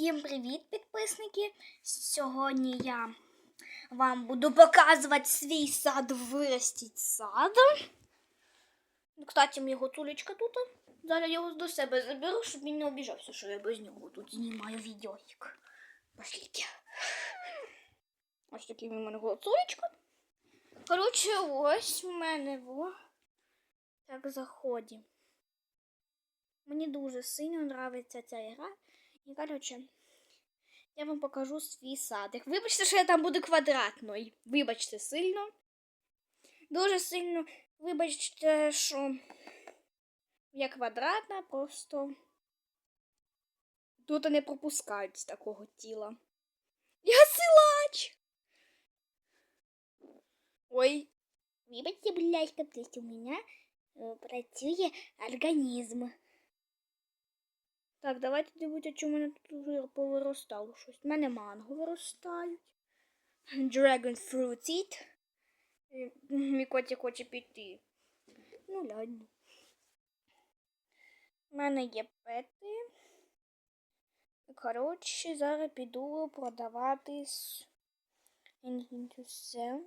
Всім привіт, підписники! Сьогодні я вам буду показувати свій сад виростіть сад. Ну, Кстати, мій гуцулечка тут. Зараз я його до себе заберу, щоб він не обіжався, що я без нього тут знімаю відеоїк. Пошліть. Ось такий в мене гуцулечка. Коротше, ось в мене во. Так заході. Мені дуже сильно подобається ця гра. І, коротше, я вам покажу свій садик. Вибачте, що я там буду квадратною. Вибачте сильно. Дуже сильно. Вибачте, що я квадратна, просто тут не пропускають такого тіла. Я силач! Ой. Вибачте, блядь, тут у мене е, працює організм. Так, давайте дивитися, в мене тут вже повиростало щось. У мене манго виростають. Dragon Fruited. Е, Мій котик хоче піти. Ну, ладно. У мене є пети. Коротше, зараз піду продавати sell.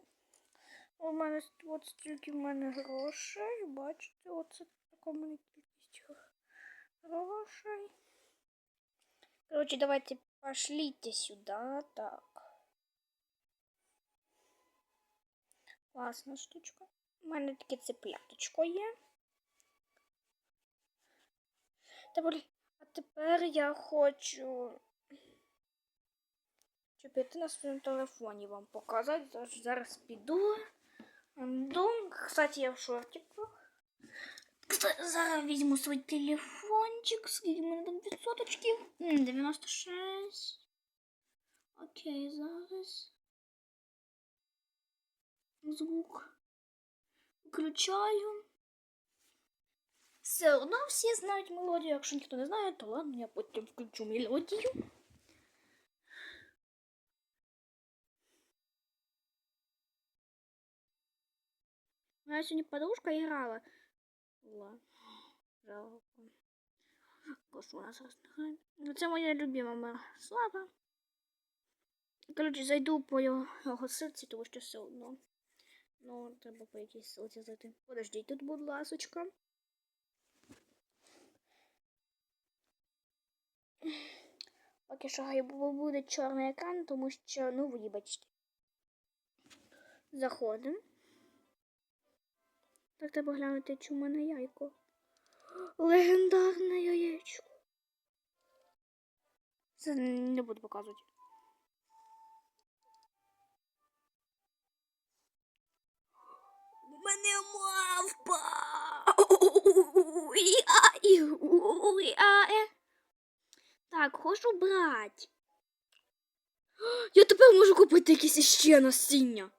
У мене от стільки в мене грошей. Бачите, оце така мене кількість грошей. Короче, давайте пошлите сюда. Так. Класна штучка. У мене таке цепляточко є. А тепер я хочу піти на своєму телефоні вам показати. Зараз, зараз піду. Дом, кстати, я в шортиках. Зараз візьму свій телефончик. Скільки в мене там відсоточків? М, 96. Окей, зараз. Звук. Включаю. Все одно всі знають мелодію. Якщо ніхто не знає, то ладно, я потім включу мелодію. Моя сьогодні подружка грала. Ла. Жалко. Ну, Це моя любима Мирослава. Коротше, зайду по його, серці, тому що все одно. Ну, треба по якійсь ссылці зайти. Подождіть тут, будь ласочка. Поки що буде чорний екран, тому що, ну, вибачте. Заходимо. Так треба глянути, чи в мене яйко. Легендарне Це не буду показувати. У мене мавпа. Так, хочу брати. Я тепер можу купити якісь іще насіння.